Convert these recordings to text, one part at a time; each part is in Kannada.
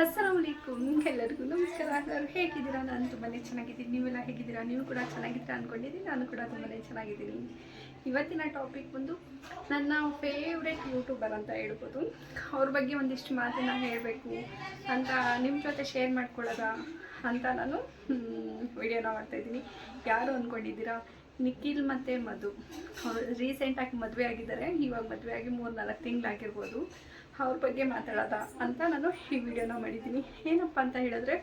ಅಸ್ಸಲಾಮಲೈಕುಮ್ ಎಲ್ಲರಿಗೂ ನಮಸ್ಕಾರ. ಎಲ್ಲರೂ ಹೇಗಿದ್ದೀರಾ? ನಾನು ತುಂಬಾ ಚೆನ್ನಾಗಿದ್ದೀನಿ. ನೀವೆಲ್ಲ ಹೇಗಿದ್ದೀರಾ? ನೀವು ಕೂಡ ಚೆನ್ನಾಗಿದ್ದೀರಾ ಅಂದ್ಕೊಂಡಿದ್ದೀನಿ ನಾನು ಕೂಡ ತುಂಬಾ ಚೆನ್ನಾಗಿದ್ದೀನಿ. ಇವತ್ತಿನ ಟಾಪಿಕ್ ಬಂದು ನನ್ನ ಫೇವ್ರೆಟ್ ಯೂಟ್ಯೂಬರ್ ಅಂತ ಹೇಳ್ಬೋದು. ಅವ್ರ ಬಗ್ಗೆ ಒಂದಿಷ್ಟು ಮಾತನ್ನ ಹೇಳಬೇಕು ಅಂತ ನಿಮ್ಮ ಜೊತೆ ಶೇರ್ ಮಾಡ್ಕೊಳ್ಳೋದ ಅಂತ ನಾನು ವಿಡಿಯೋನ ಮಾಡ್ತಾಯಿದ್ದೀನಿ ಯಾರು ಅಂದ್ಕೊಂಡಿದ್ದೀರಾ ನಿಖಿಲ್ ಮತ್ತು ಮಧು. ರೀಸೆಂಟಾಗಿ ಮದುವೆ ಆಗಿದ್ದಾರೆ. ಇವಾಗ ಮದುವೆ ಆಗಿ ಮೂರು ನಾಲ್ಕು ತಿಂಗಳಾಗಿರ್ಬೋದು. ಅವ್ರ ಬಗ್ಗೆ ಮಾತಾಡೋದ ಅಂತ ನಾನು ಈ ವಿಡಿಯೋನ ಮಾಡಿದ್ದೀನಿ. ಏನಪ್ಪ ಅಂತ ಹೇಳಿದ್ರೆ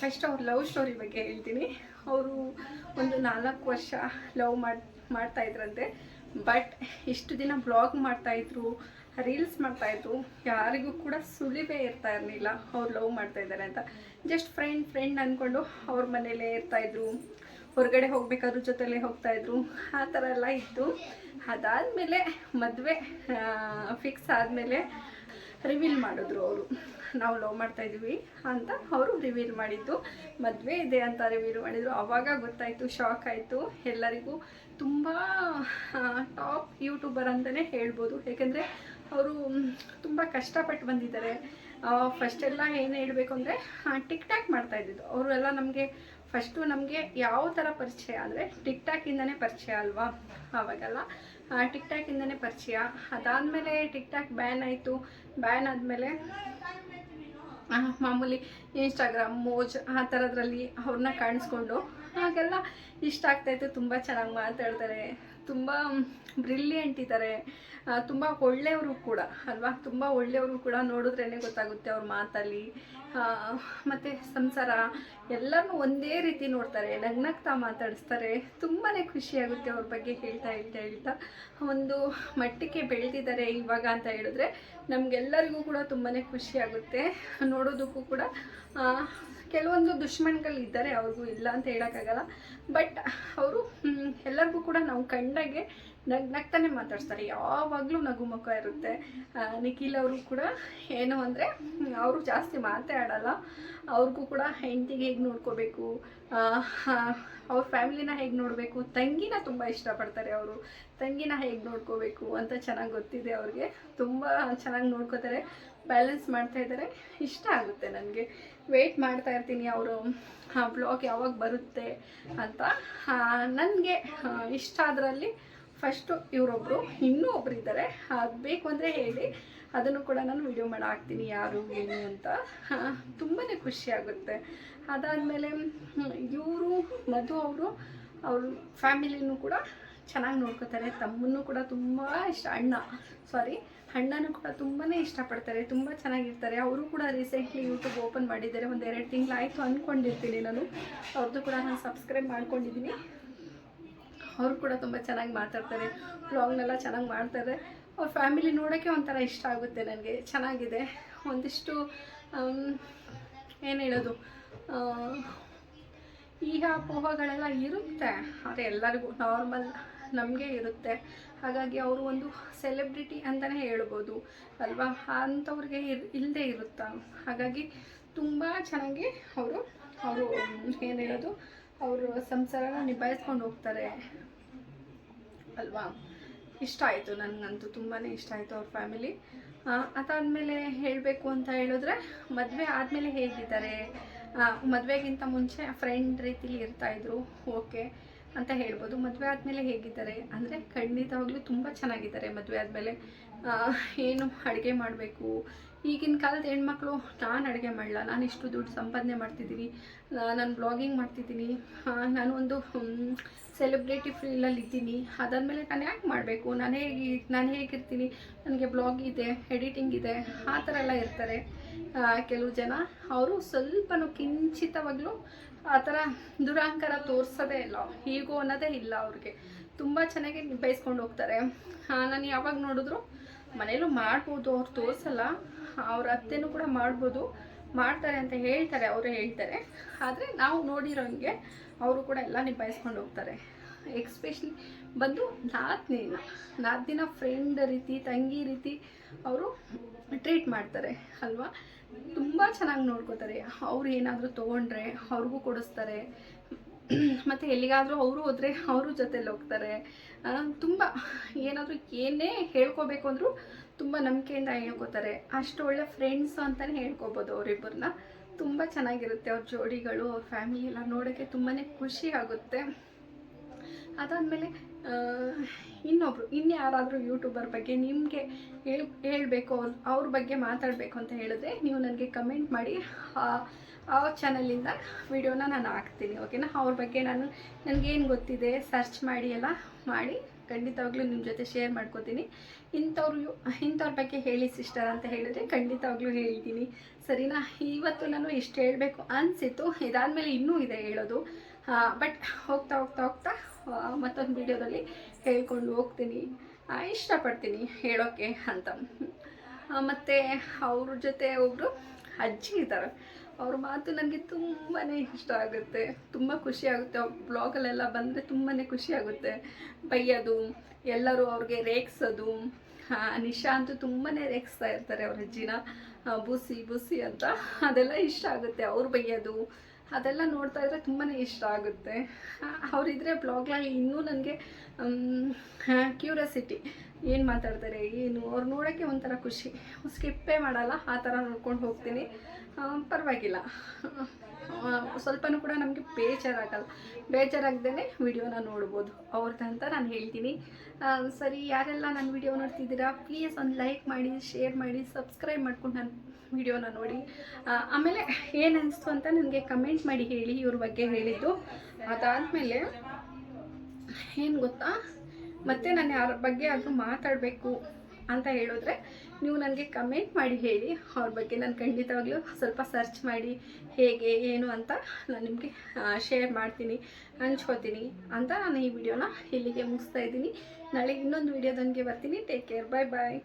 ಫಸ್ಟ್ ಅವ್ರ ಲವ್ ಸ್ಟೋರಿ ಬಗ್ಗೆ ಹೇಳ್ತೀನಿ. ಅವರು ಒಂದು ನಾಲ್ಕು ವರ್ಷ ಲವ್ ಮಾಡಿ, ಮಾಡ್ತಾ ಇದ್ರಂತೆ. ಬಟ್ ಇಷ್ಟು ದಿನ ಬ್ಲಾಗ್ ಮಾಡ್ತಾಯಿದ್ರು ರೀಲ್ಸ್ ಮಾಡ್ತಾಯಿದ್ರು ಯಾರಿಗೂ ಕೂಡ ಸುಳಿವೇ ಇರ್ತಾ ಇರಲಿಲ್ಲ ಅವ್ರು ಲವ್ ಮಾಡ್ತಾ ಇದ್ದಾರೆ ಅಂತ. ಜಸ್ಟ್ ಫ್ರೆಂಡ್ ಫ್ರೆಂಡ್ ಅಂದ್ಕೊಂಡು ಅವ್ರ ಮನೇಲೇ ಇರ್ತಾಯಿದ್ರು ಹೊರಗಡೆ ಹೋಗ್ಬೇಕಾದ್ರೂ ಜೊತೆಲೇ ಹೋಗ್ತಾಯಿದ್ರು ಆ ಥರ ಎಲ್ಲ ಇತ್ತು. ಅದಾದಮೇಲೆ ಮದುವೆ ಫಿಕ್ಸ್ ಆದಮೇಲೆ ರಿವೀಲ್ ಮಾಡಿದ್ರು ಅವರು. ನಾವು ಲವ್ ಮಾಡ್ತಾ ಇದ್ವಿ ಅಂತ ಅವರು ರಿವೀಲ್ ಮಾಡಿದ್ದು. ಮದುವೆ ಇದೆ ಅಂತ ರಿವೀಲ್ ಮಾಡಿದರು. ಆವಾಗ ಗೊತ್ತಾಯಿತು ಶಾಕ್ ಆಯಿತು. ಎಲ್ಲರಿಗೂ ತುಂಬ ಟಾಪ್ ಯೂಟ್ಯೂಬರ್ ಅಂತಲೇ ಹೇಳ್ಬೋದು. ಏಕೆಂದರೆ ಅವರು ತುಂಬ ಕಷ್ಟಪಟ್ಟು ಬಂದಿದ್ದಾರೆ. ಫಸ್ಟೆಲ್ಲ ಏನು ಹೇಳಬೇಕು ಅಂದರೆ ಟಿಕ್ ಟಾಕ್ ಮಾಡ್ತಾ ಇದ್ದಿದ್ದು. ಅವರೆಲ್ಲ ನಮಗೆ ಫಸ್ಟು ನಮಗೆ ಯಾವ ಥರ ಪರಿಚಯ ಅಂದರೆ ಟಿಕ್ ಟಾಕಿಂದನೇ ಪರಿಚಯ ಅಲ್ವಾ? ಆವಾಗೆಲ್ಲ ಟಿಕ್ ಟಾಕಿಂದನೇ ಪರಿಚಯ. ಅದಾದಮೇಲೆ ಟಿಕ್ ಟಾಕ್ ಬ್ಯಾನ್ ಆಯಿತು. ಬ್ಯಾನ್ ಆದಮೇಲೆ ಮಾಮೂಲಿ ಇನ್ಸ್ಟಾಗ್ರಾಮ್ ಮೋಜ್ ಆ ಥರದ್ರಲ್ಲಿ ಅವ್ರನ್ನ ಕಾಣಿಸ್ಕೊಂಡು, ಹಾಗೆಲ್ಲ ಇಷ್ಟ ಆಗ್ತಾಯಿತ್ತು ತುಂಬ ಚೆನ್ನಾಗಿ ಮಾತಾಡ್ತಾರೆ. ತುಂಬ ಬ್ರಿಲಿಯಂಟ್ ಇದ್ದಾರೆ ತುಂಬ ಒಳ್ಳೆಯವರು ಕೂಡ, ಅಲ್ವಾ? ತುಂಬ ಒಳ್ಳೆಯವರು ಕೂಡ ನೋಡಿದ್ರೇ ಗೊತ್ತಾಗುತ್ತೆ ಅವ್ರ ಮಾತಲ್ಲಿ. ಮತ್ತು ಸಂಸಾರ ಎಲ್ಲರನ್ನೂ ಒಂದೇ ರೀತಿ ನೋಡ್ತಾರೆ, ನಗ್ನಗ್ತಾ ಮಾತಾಡಿಸ್ತಾರೆ. ತುಂಬಾ ಖುಷಿಯಾಗುತ್ತೆ ಅವ್ರ ಬಗ್ಗೆ ಹೇಳ್ತಾ ಹೇಳ್ತಾ ಹೇಳ್ತಾ. ಒಂದು ಮಟ್ಟಕ್ಕೆ ಬೆಳೆದಿದ್ದಾರೆ ಇವಾಗ ಅಂತ ಹೇಳಿದ್ರೆ ನಮಗೆಲ್ಲರಿಗೂ ಕೂಡ ತುಂಬಾ ಖುಷಿಯಾಗುತ್ತೆ. ನೋಡೋದಕ್ಕೂ ಕೂಡ ಕೆಲವೊಂದು ದುಶ್ಮನ್ಗಳು ಇದ್ದಾರೆ, ಅವ್ರಿಗೂ ಇಲ್ಲ ಅಂತ ಹೇಳೋಕ್ಕಾಗಲ್ಲ. ಬಟ್ ಅವರು ಎಲ್ಲರಿಗೂ ಕೂಡ ನಾವು ಕಂಡಾಗೆ ನಗ್, ನಗ್ತಾನೆ ಮಾತಾಡ್ತಾರೆ ಯಾವಾಗಲೂ ನಗು ಮುಖ ಇರುತ್ತೆ. ನಿಖಿಲ್ ಅವರು ಕೂಡ ಏನು ಅಂದರೆ ಅವರು ಜಾಸ್ತಿ ಮಾತೇ ಆಡಲ್ಲ ಅವ್ರಿಗೂ ಕೂಡ ಹೆಂಡತಿಗೆ ಹೇಗೆ ನೋಡ್ಕೋಬೇಕು? ಅವ್ರ ಫ್ಯಾಮಿಲಿನ ಹೇಗೆ ನೋಡಬೇಕು? ತಂಗಿನ ತುಂಬ ಇಷ್ಟಪಡ್ತಾರೆ ಅವರು. ತಂಗಿನ ಹೇಗೆ ನೋಡ್ಕೋಬೇಕು ಅಂತ ಚೆನ್ನಾಗಿ ಗೊತ್ತಿದೆ ಅವ್ರಿಗೆ. ತುಂಬ ಚೆನ್ನಾಗಿ ನೋಡ್ಕೋತಾರೆ. ಬ್ಯಾಲೆನ್ಸ್ ಮಾಡ್ತಾ ಇದ್ದಾರೆ ಇಷ್ಟ ಆಗುತ್ತೆ ನನಗೆ. ವೆಯ್ಟ್ ಮಾಡ್ತಾ ಇರ್ತೀನಿ ಅವರು. ಬ್ಲಾಗ್ ಯಾವಾಗ ಬರುತ್ತೆ ಅಂತ. ನನಗೆ ಇಷ್ಟ ಅದರಲ್ಲಿ ಫಸ್ಟು ಇವರೊಬ್ಬರು ಇನ್ನೂ ಒಬ್ರು ಇದ್ದಾರೆ ಅದು ಬೇಕು ಅಂದರೆ ಹೇಳಿ. ಅದನ್ನು ಕೂಡ ನಾನು ವಿಡಿಯೋ ಮಾಡಿ ಹಾಕ್ತೀನಿ ಯಾರು, ಏನು ಅಂತ. ತುಂಬಾ ಖುಷಿ ಆಗುತ್ತೆ. ಅದಾದಮೇಲೆ ಇವರು, ಮಧು ಅವರು, ಅವ್ರ ಫ್ಯಾಮಿಲಿನೂ ಕೂಡ ಚೆನ್ನಾಗಿ ನೋಡ್ಕೋತಾರೆ. ತಮ್ಮನ್ನು ಕೂಡ ತುಂಬ ಇಷ್ಟ, ಅಣ್ಣ ಸಾರಿ ಅಣ್ಣನೂ ಕೂಡ ತುಂಬಾ ಇಷ್ಟಪಡ್ತಾರೆ, ತುಂಬ ಚೆನ್ನಾಗಿರ್ತಾರೆ. ಅವರು ಕೂಡ ರೀಸೆಂಟ್ಲಿ ಯೂಟ್ಯೂಬ್ ಓಪನ್ ಮಾಡಿದ್ದಾರೆ. ಒಂದು ಎರಡು ತಿಂಗಳಾಯಿತು ಅಂದ್ಕೊಂಡಿರ್ತೀನಿ ನಾನು. ಅವ್ರದ್ದು ಕೂಡ ನಾನು ಸಬ್ಸ್ಕ್ರೈಬ್ ಮಾಡ್ಕೊಂಡಿದ್ದೀನಿ ಅವರು ಕೂಡ ತುಂಬ ಚೆನ್ನಾಗಿ ಮಾತಾಡ್ತಾರೆ. ವ್ಲಾಗ್ನೆಲ್ಲ ಚೆನ್ನಾಗಿ ಮಾಡ್ತಾರೆ. ಅವ್ರ ಫ್ಯಾಮಿಲಿ ನೋಡೋಕ್ಕೆ ಒಂಥರ ಇಷ್ಟ ಆಗುತ್ತೆ ನನಗೆ. ಚೆನ್ನಾಗಿದೆ. ಒಂದಿಷ್ಟು ಏನು ಹೇಳೋದು? ಈಗ ಪೋಹಗಳೆಲ್ಲ ಇರುತ್ತೆ. ಆದರೆ ಎಲ್ಲರಿಗೂ ನಾರ್ಮಲ್ ನಮಗೆ ಇರುತ್ತೆ. ಹಾಗಾಗಿ ಅವರು ಒಂದು ಸೆಲೆಬ್ರಿಟಿ ಅಂತಲೇ ಹೇಳ್ಬೋದು. ಅಲ್ವಾ? ಅಂಥವ್ರಿಗೆ ಇರ್ ಇಲ್ಲದೆ ಇರುತ್ತಾ. ಹಾಗಾಗಿ ತುಂಬ ಚೆನ್ನಾಗಿ ಅವರು ಅವರು, ಏನು ಹೇಳೋದು? ಅವರು ಸಂಸಾರನ ನಿಭಾಯಿಸ್ಕೊಂಡು ಹೋಗ್ತಾರೆ. ಅಲ್ವಾ? ಇಷ್ಟ ಆಯಿತು ನನಗಂತೂ ತುಂಬಾ ಇಷ್ಟ ಆಯಿತು ಅವ್ರ ಫ್ಯಾಮಿಲಿ ಅದಾದಮೇಲೆ ಹೇಳಬೇಕು ಅಂತ ಹೇಳಿದ್ರೆ ಮದುವೆ ಆದಮೇಲೆ ಹೇಗಿದ್ದಾರೆ? ಮದುವೆಗಿಂತ ಮುಂಚೆ ಫ್ರೆಂಡ್ ರೀತಿಲಿ ಇರ್ತಾಯಿದ್ರು ಓಕೆ ಅಂತ ಹೇಳ್ಬೋದು. ಮದುವೆ ಆದಮೇಲೆ ಹೇಗಿದ್ದಾರೆ? ಅಂದರೆ ಖಂಡಿತವಾಗ್ಲೂ ತುಂಬ ಚೆನ್ನಾಗಿದ್ದಾರೆ ಮದುವೆ ಆದಮೇಲೆ. ಏನು ಅಡುಗೆ ಮಾಡಬೇಕು? ಈಗಿನ ಕಾಲದ ಹೆಣ್ಮಕ್ಳು ನಾನು ಅಡುಗೆ ಮಾಡಲ್ಲ ನಾನು ಇಷ್ಟು ದುಡ್ಡು ಸಂಪಾದನೆ ಮಾಡ್ತಿದ್ದೀನಿ. ನಾನು ಬ್ಲಾಗಿಂಗ್ ಮಾಡ್ತಿದ್ದೀನಿ. ನಾನು ಒಂದು ಸೆಲೆಬ್ರಿಟಿ ಫೀಲ್ಡಲ್ಲಿ ಇದ್ದೀನಿ. ಅದಾದಮೇಲೆ ನಾನು ಯಾಕೆ ಮಾಡಬೇಕು? ನಾನು ಹೇಗೆ, ನಾನು ಹೇಗಿರ್ತೀನಿ? ನನಗೆ ಬ್ಲಾಗ್ ಇದೆ ಎಡಿಟಿಂಗ್ ಇದೆ, ಆ ಥರ ಎಲ್ಲ ಇರ್ತಾರೆ. ಕೆಲವು ಜನ. ಅವರು ಸ್ವಲ್ಪನೂ ಕಿಂಚಿತವಾಗ್ಲೂ ಆ ಥರ ದುರಹಂಕಾರ ತೋರಿಸೋದೇ ಇಲ್ಲ. ಹೀಗೋ ಅನ್ನೋದೇ ಇಲ್ಲ ಅವ್ರಿಗೆ. ತುಂಬ ಚೆನ್ನಾಗಿ ನಿಭಾಯಿಸ್ಕೊಂಡು ಹೋಗ್ತಾರೆ. ನಾನು ಯಾವಾಗ ನೋಡಿದ್ರು ಮನೇಲೂ ಮಾಡ್ಬೋದು, ಅವ್ರು ತೋರಿಸಲ್ಲ. ಅವ್ರ ಅತ್ತೆನೂ ಕೂಡ ಮಾಡ್ಬೋದು. ಮಾಡ್ತಾರೆ ಅಂತ ಹೇಳ್ತಾರೆ, ಅವರು ಹೇಳ್ತಾರೆ. ಆದರೆ ನಾವು ನೋಡಿರೋಂಗೆ ಅವರು ಕೂಡ ಎಲ್ಲ ನಿಭಾಯಿಸ್ಕೊಂಡು ಹೋಗ್ತಾರೆ. ಎಕ್ಸ್ಪೆಷಲಿ ಬಂದು ನಾದಿನ ನಾದಿನ ದಿನ ಫ್ರೆಂಡ್ ರೀತಿ, ತಂಗಿ ರೀತಿ ಅವರು ಟ್ರೀಟ್ ಮಾಡ್ತಾರೆ, ಅಲ್ವಾ? ತುಂಬ ಚೆನ್ನಾಗಿ ನೋಡ್ಕೋತಾರೆ. ಅವ್ರು ಏನಾದರೂ ತೊಗೊಂಡ್ರೆ ಅವ್ರಿಗೂ ಕೊಡಿಸ್ತಾರೆ. ಮತ್ತು ಎಲ್ಲಿಗಾದರೂ ಅವರು ಹೋದರೆ ಅವರು ಜೊತೆಲಿ ಹೋಗ್ತಾರೆ. ತುಂಬ ಏನಾದರೂ ಏನೇ ಹೇಳ್ಕೋಬೇಕು ಅಂದರೂ ತುಂಬ ನಂಬಿಕೆಯಿಂದ ಹೇಳ್ಕೋತಾರೆ. ಅಷ್ಟು ಒಳ್ಳೆ ಫ್ರೆಂಡ್ಸ್ ಅಂತಲೇ ಹೇಳ್ಕೊಬೋದು ಅವರಿಬ್ಬರನ್ನ ತುಂಬ ಚೆನ್ನಾಗಿರುತ್ತೆ ಅವ್ರ ಜೋಡಿಗಳು, ಅವ್ರ ಫ್ಯಾಮಿಲಿ ಎಲ್ಲ ನೋಡೋಕ್ಕೆ ತುಂಬಾ ಖುಷಿ ಆಗುತ್ತೆ. ಅದಾದಮೇಲೆ ಇನ್ನೊಬ್ರು, ಇನ್ಯಾರಾದರೂ ಯೂಟ್ಯೂಬರ್ ಬಗ್ಗೆ ನಿಮಗೆ ಹೇಳ್, ಹೇಳಬೇಕು, ಅವ್ರ ಅವ್ರ ಬಗ್ಗೆ ಮಾತಾಡಬೇಕು ಅಂತ ಹೇಳಿದ್ರೆ ನೀವು ನನಗೆ ಕಮೆಂಟ್ ಮಾಡಿ, ಆ- ಆ ಚಾನಲಿಂದ ವಿಡಿಯೋನ ನಾನು ಹಾಕ್ತೀನಿ ಓಕೆನಾ ಅವ್ರ ಬಗ್ಗೆ ನಾನು ನನಗೇನು ಗೊತ್ತಿದೆ ಸರ್ಚ್ ಮಾಡಿ ಎಲ್ಲ ಮಾಡಿ, ಖಂಡಿತವಾಗ್ಲೂ ನಿಮ್ಮ ಜೊತೆ ಶೇರ್ ಮಾಡ್ಕೋತೀನಿ. ಇಂಥವ್ರು ಇಂಥವ್ರ ಬಗ್ಗೆ ಹೇಳಿ ಸಿಸ್ಟರ್ ಅಂತ ಹೇಳಿದ್ರೆ ಖಂಡಿತವಾಗ್ಲೂ ಹೇಳ್ತೀನಿ. ಸರಿನಾ? ಇವತ್ತು ನಾನು ಇಷ್ಟು ಹೇಳಬೇಕು ಅನಿಸಿತ್ತು, ಇದಾದಮೇಲೆ ಇನ್ನೂ ಇದೆ ಹೇಳೋದು. ಬಟ್ ಹೋಗ್ತಾ ಹೋಗ್ತಾ ಹೋಗ್ತಾ ಮತ್ತೊಂದು ವಿಡಿಯೋದಲ್ಲಿ ಹೇಳ್ಕೊಂಡು ಹೋಗ್ತೀನಿ. ಇಷ್ಟಪಡ್ತೀನಿ ಹೇಳೋಕ್ಕೆ ಅಂತ. ಮತ್ತು ಅವ್ರ ಜೊತೆ ಒಬ್ಬರು ಅಜ್ಜಿ ಇದ್ದಾರೆ. ಅವ್ರ ಮಾತು ನನಗೆ ತುಂಬಾ ಇಷ್ಟ ಆಗುತ್ತೆ. ತುಂಬ ಖುಷಿ ಆಗುತ್ತೆ. ಅವ್ರ ಬ್ಲಾಗಲ್ಲೆಲ್ಲ ಬಂದರೆ ತುಂಬಾ ಖುಷಿಯಾಗುತ್ತೆ ಬೈಯೋದು, ಎಲ್ಲರೂ ಅವ್ರಿಗೆ ರೇಗ್ಸೋದು. ನಿಶಾ ಅಂತೂ ತುಂಬಾ ರೇಗಿಸ್ತಾ ಇರ್ತಾರೆ ಅವ್ರ ಅಜ್ಜಿನ. ಬೂಸಿ ಬೂಸಿ ಅಂತ. ಅದೆಲ್ಲ ಇಷ್ಟ ಆಗುತ್ತೆ. ಅವ್ರು ಬೈಯೋದು ಅದೆಲ್ಲ ನೋಡ್ತಾ ಇದ್ರೆ ತುಂಬಾ ಇಷ್ಟ ಆಗುತ್ತೆ. ಅವರಿದ್ರೆ ಬ್ಲಾಗ್ನಲ್ಲಿ ಇನ್ನೂ ನನಗೆ ಕ್ಯೂರಿಯಾಸಿಟಿ ಏನು ಮಾತಾಡ್ತಾರೆ, ಏನು? ಅವ್ರು ನೋಡೋಕ್ಕೆ ಒಂಥರ ಖುಷಿ. ಸ್ಕಿಪ್ಪೇ ಮಾಡಲ್ಲ, ಆ ಥರ ನೋಡ್ಕೊಂಡು ಹೋಗ್ತೀನಿ. ಪರವಾಗಿಲ್ಲ. ಸ್ವಲ್ಪನೂ ಕೂಡ ನಮಗೆ ಬೇಜಾರಾಗಲ್ಲ. ಬೇಜಾರಾಗ್ದೇ ವಿಡಿಯೋನ ನೋಡ್ಬೋದು. ಅವ್ರದ್ದಂತ ನಾನು ಹೇಳ್ತೀನಿ. ಸರಿ, ಯಾರೆಲ್ಲ ನನ್ನ ವಿಡಿಯೋ ನೋಡ್ತಿದ್ದೀರಾ ಪ್ಲೀಸ್ ಒಂದು ಲೈಕ್ ಮಾಡಿ ಶೇರ್ ಮಾಡಿ ಸಬ್ಸ್ಕ್ರೈಬ್ ಮಾಡ್ಕೊಂಡು ನನ್ನ ವಿಡಿಯೋನ ನೋಡಿ. ಆಮೇಲೆ ಏನು ಅನಿಸ್ತು ಅಂತ ನನಗೆ ಕಮೆಂಟ್ ಮಾಡಿ ಹೇಳಿ ಇವ್ರ ಬಗ್ಗೆ ಹೇಳಿದ್ದು. ಅದಾದಮೇಲೆ ಏನು ಗೊತ್ತಾ? ಮತ್ತೆ ನಾನು ಯಾರ ಬಗ್ಗೆ ಅದು ಮಾತಾಡಬೇಕು ಅಂತ ಹೇಳಿದ್ರೆ ನೀವು ನನಗೆ ಕಮೆಂಟ್ ಮಾಡಿ ಹೇಳಿ. ಅವ್ರ ಬಗ್ಗೆ ನಾನು ಖಂಡಿತವಾಗ್ಲೂ ಸ್ವಲ್ಪ ಸರ್ಚ್ ಮಾಡಿ ಹೇಗೆ, ಏನು ಅಂತ ನಾನು ನಿಮಗೆ ಶೇರ್ ಮಾಡ್ತೀನಿ, ಹಂಚ್ಕೋತೀನಿ ಅಂತ ನಾನು ಈ ವಿಡಿಯೋನ ಇಲ್ಲಿಗೆ ಮುಗಿಸ್ತಾ ಇದ್ದೀನಿ. ನಾಳೆ ಇನ್ನೊಂದು ವಿಡಿಯೋದೊಂದಿಗೆ ಬರ್ತೀನಿ. ಟೇಕ್ ಕೇರ್ ಬಾಯ್ ಬಾಯ್